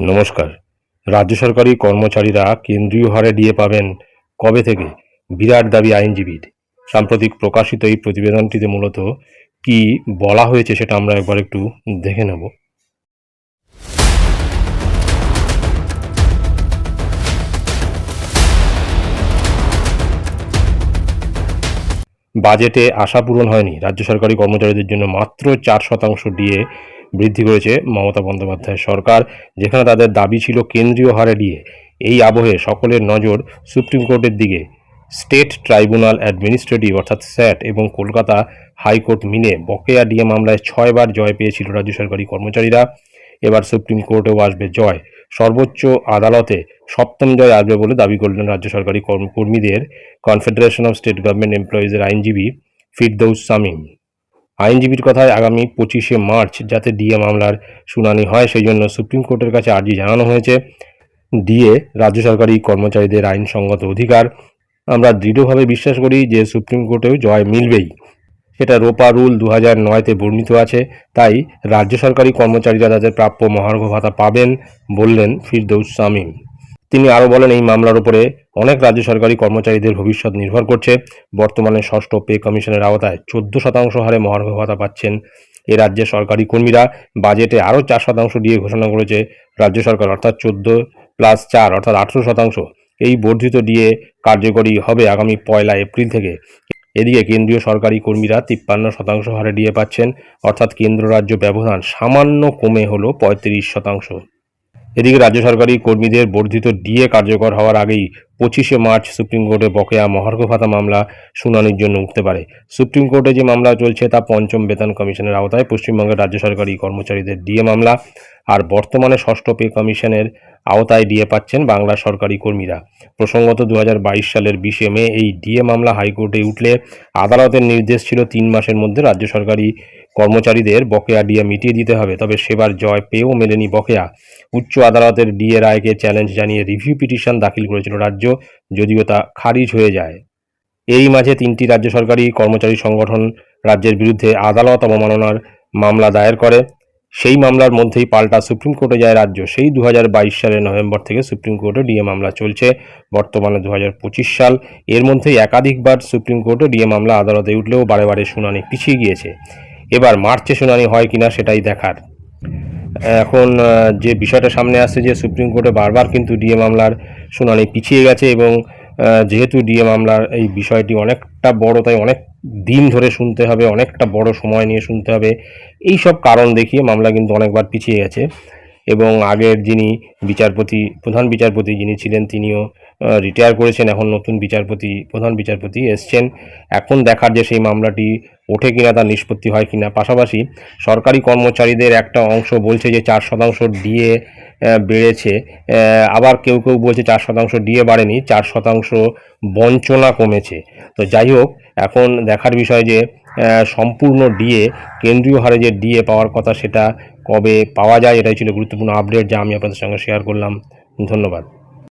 নমস্কার। রাজ্য সরকারি কর্মচারীরা কেন্দ্রীয় হারে ডিএ পাবেন কবে থেকে? বিরাট দাবি আইনজীবীর। সাম্প্রতিক প্রকাশিত এই প্রতিবেদনটিতে মূলত কি বলা হয়েছে সেটা আমরা একবার একটু দেখে নেব। বাজেটে আশা পূরণ হয়নি। রাজ্য সরকারি কর্মচারীদের জন্য মাত্র চার শতাংশ ডিএ বৃদ্ধি করেছে মমতা বন্দ্যোপাধ্যায় সরকার, যেখানে তাদের দাবি ছিল কেন্দ্রীয় হারে ডিএ এই আবহে সকলের নজর সুপ্রিম কোর্টের দিকে। স্টেট ট্রাইব্যুনাল অ্যাডমিনিস্ট্রেটিভ অর্থাৎ স্যাট এবং কলকাতা হাইকোর্ট মিলে বকেয়া ডিএ মামলায় ছয়বার জয় পেয়েছিল রাজ্য সরকারি কর্মচারীরা। এবার সুপ্রিম কোর্টেও আসবে জয়। সর্বোচ্চ আদালতে সপ্তম জয় আসবে বলে দাবি করলেন রাজ্য সরকারি কর্মকর্মীদের। কনফেডারেশন অফ স্টেট গভর্নমেন্ট এমপ্লয়িজের আইনজীবী ফিরদৌস সামিম আইনজীবীর কথায় আগামী পঁচিশে মার্চ যাতে ডিএ মামলার শুনানি হয়, সেই জন্য সুপ্রিম কোর্টের কাছে আর্জি জানানো হয়েছে। ডিএ রাজ্য সরকারি কর্মচারীদের আইনসঙ্গত অধিকার। আমরা দৃঢ়ভাবে বিশ্বাস করি যে সুপ্রিম কোর্টেও জয় মিলবেই। সেটা রোপা রুল দু হাজার নয়তে বর্ণিত আছে। তাই রাজ্য সরকারি কর্মচারীরা তাদের প্রাপ্য মহার্ঘ ভাতা পাবেন বললেন ফিরদৌস সামিম তিনি আরও বলেন, এই মামলার উপরে অনেক রাজ্য সরকারি কর্মচারীদের ভবিষ্যৎ নির্ভর করছে। বর্তমানে ষষ্ঠ পে কমিশনের আওতায় চোদ্দ শতাংশ হারে মহার্ঘ ভাতা পাচ্ছেন এ রাজ্যের সরকারি কর্মীরা। বাজেটে আরও চার শতাংশ দিয়ে ঘোষণা করেছে রাজ্য সরকার, অর্থাৎ চোদ্দ প্লাস চার, অর্থাৎ আঠেরো শতাংশ। এই বর্ধিত ডিএ কার্যকরী হবে আগামী পয়লা এপ্রিল থেকে। এদিকে কেন্দ্রীয় সরকারি কর্মীরা তিপ্পান্ন শতাংশ হারে ডিএ পাচ্ছেন, অর্থাৎ কেন্দ্র রাজ্য ব্যবধান সামান্য কমে হলো পঁয়ত্রিশ শতাংশ। এদিকে রাজ্য সরকারি কর্মীদের বর্ধিত ডিএ কার্যকর হওয়ার আগেই পঁচিশে মার্চ সুপ্রিম কোর্টে বকেয়া মহার্ঘ ভাতা মামলা শুনানির জন্য উঠতে পারে। সুপ্রিম কোর্টে যে মামলা চলছে তা পঞ্চম বেতন কমিশনের আওতায় পশ্চিমবঙ্গের রাজ্য সরকারি কর্মচারীদের ডিএ মামলা আর বর্তমানে ষষ্ঠ পে কমিশনের আওতায় ডিএ পাচ্ছেন বাংলার সরকারি কর্মীরা। প্রসঙ্গত দু হাজার বাইশ সালের বিশে মে এই ডিএ মামলা হাইকোর্টে উঠলে আদালতের নির্দেশ ছিল তিন মাসের মধ্যে রাজ্য সরকারি কর্মচারীদের বকেয়া ডিএ মিটিয়ে দিতে হবে, তবে সেবার জয় পেয়েও মেলেনি বকেয়া। উচ্চ আদালতের ডিএ রায়কে চ্যালেঞ্জ জানিয়ে রিভিউ পিটিশন দাখিল করেছিল রাজ্য, যদিও তা খারিজ হয়ে যায়। এরই মাঝে তিনটি রাজ্য সরকারি কর্মচারী সংগঠন রাজ্যের বিরুদ্ধে আদালত অবমাননার মামলা দায়ের করে। সেই মামলার মধ্যেই পাল্টা সুপ্রিম কোর্টে যায় রাজ্য। সেই দু হাজার বাইশ সালের নভেম্বর থেকে সুপ্রিম কোর্টে ডিএ মামলা চলছে। বর্তমানে দু হাজার পঁচিশ সাল, এর মধ্যেই একাধিকবার সুপ্রিম কোর্টে ডিএ মামলা আদালতে উঠলেও বারে বারে শুনানি পিছিয়ে গিয়েছে। এবার মার্চে শুনানি হয় কিনা সেটাই দেখার। এখন যে বিষয়টা সামনে আসছে যে সুপ্রিম কোর্টে বারবার কিন্তু ডিএ মামলার শুনানি পিছিয়ে গেছে এবং যেহেতু ডিএ মামলার এই বিষয়টি অনেকটা বড়, তাই অনেক দিন ধরে শুনতে হবে, অনেকটা বড় সময় নিয়ে শুনতে হবে। এই সব কারণ দেখিয়ে মামলা কিন্তু অনেকবার পিছিয়ে গেছে। এবং আগের যিনি বিচারপতি, প্রধান বিচারপতি যিনি ছিলেন, তিনিও রিটায়ার করেছেন, এখন নতুন বিচারপতি, প্রধান বিচারপতি এসছেন। এখন দেখার যে সেই মামলাটি ওঠে কিনা তার নিষ্পত্তি হয় কিনা, পাশাপাশি সরকারি কর্মচারীদের একটা অংশ বলছে যে চার শতাংশ ডিএ বেড়েছে। আবার কেউ কেউ বলছে চার শতাংশ ডিএ বাড়েনি, চার শতাংশ বঞ্চনা কমেছে। তো যাই হোক, এখন দেখার বিষয় যে সম্পূর্ণ ডিএ কেন্দ্রীয় হারে যে ডিএ পাওয়ার কথা সেটা কবে পাওয়া যায়, এটাই ছিল গুরুত্বপূর্ণ আপডেট যা আমি আপনাদের সঙ্গে শেয়ার করলাম। ধন্যবাদ।